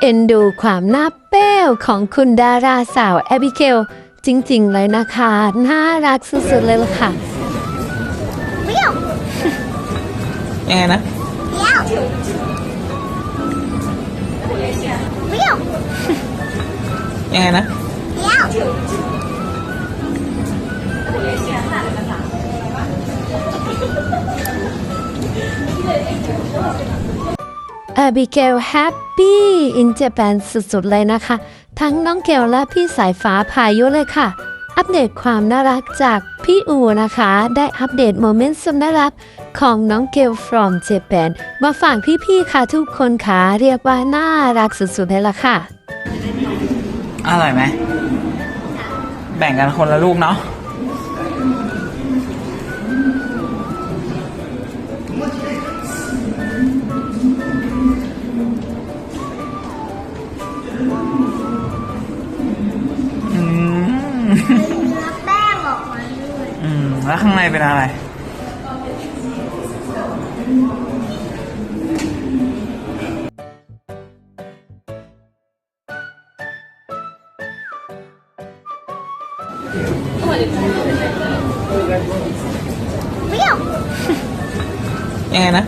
เอ็นดูความหน้าเป้วของคุณดาราสาวแอบิเกลจริง ๆ เลยนะคะ น่ารักสุด ๆ เลยล่ะค่ะ ยังไงนะ ยังไงนะ แอบิเกลแฮปปี้อินเจแปนสุดๆเลยนะคะ ทั้งน้องเกลและพี่สายฟ้าพายุเลยค่ะ อัปเดตความน่ารักจากพี่อูนะคะ ได้อัปเดตโมเมนต์สุดน่ารักของน้องเกล from Japan มาฝากพี่ๆค่ะทุกคนค่ะ เรียกว่าน่ารักสุดๆเลยล่ะค่ะ อร่อยไหม แบ่งกันคนละลูกเนาะ อืมแป้งออกมาด้วยอืมแล้วข้างในเป็นอะไรเปรี้ยวยังไงนะ